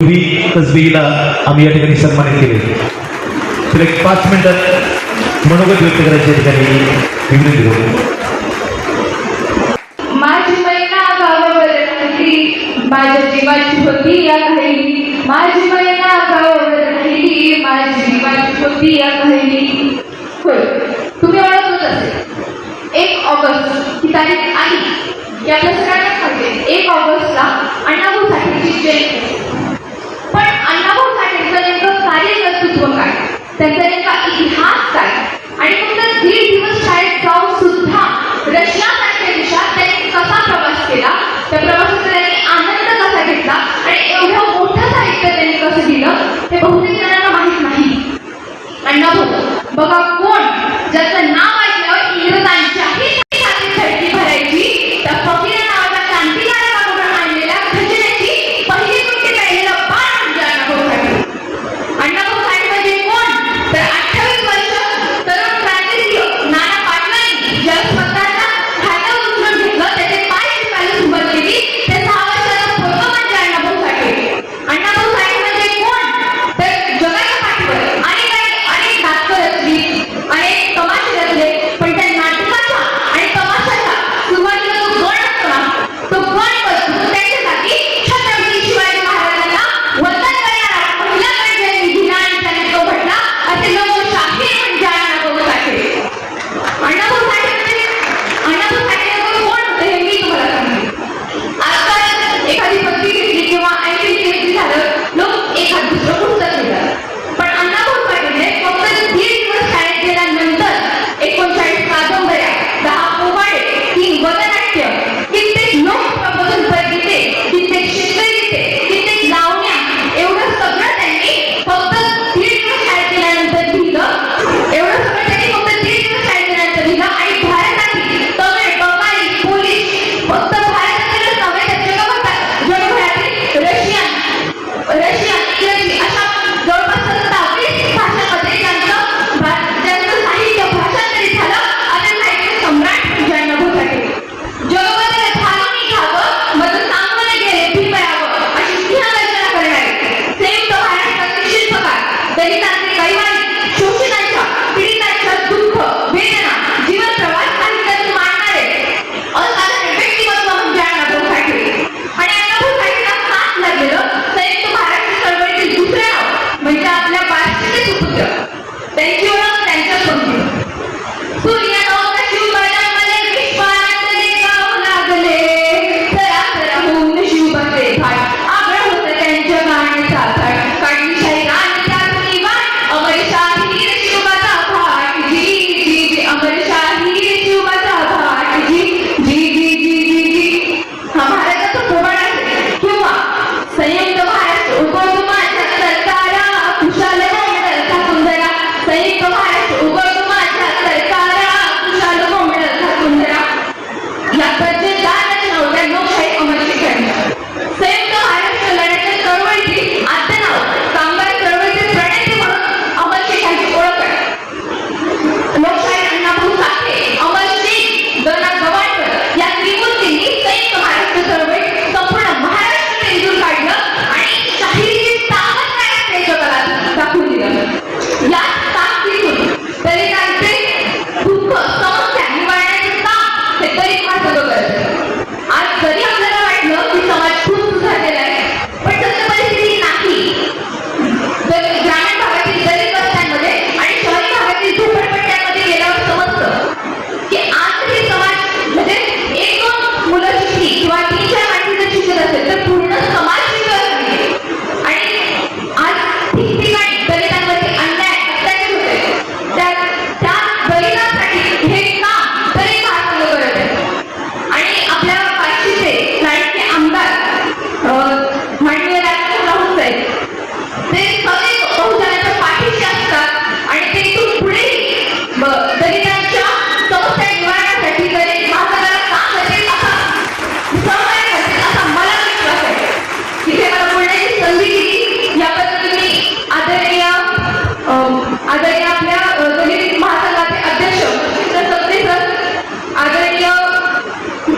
तसबीला आम्ही या ठिकाणी सन्मानित केले. तर एक पाच मिनिटात मनोगत व्यक्त करायच्या ठिकाणी विनंती करू. माझी माझ्या जीवाची होती या काही माझी मैना माझी जीवाची होती या काही होय तुम्ही ओळखत असेल. एक ऑगस्ट ही तारीख आली की आपल्या सगळ्यांना एक ऑगस्टला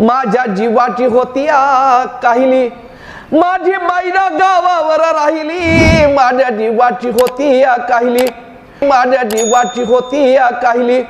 माझ्या जीवाची होती काहिली. माझी मैना गावावर राहिली. माझ्या जीवाची होती काहिली. माझ्या जीवाची होती काहिली.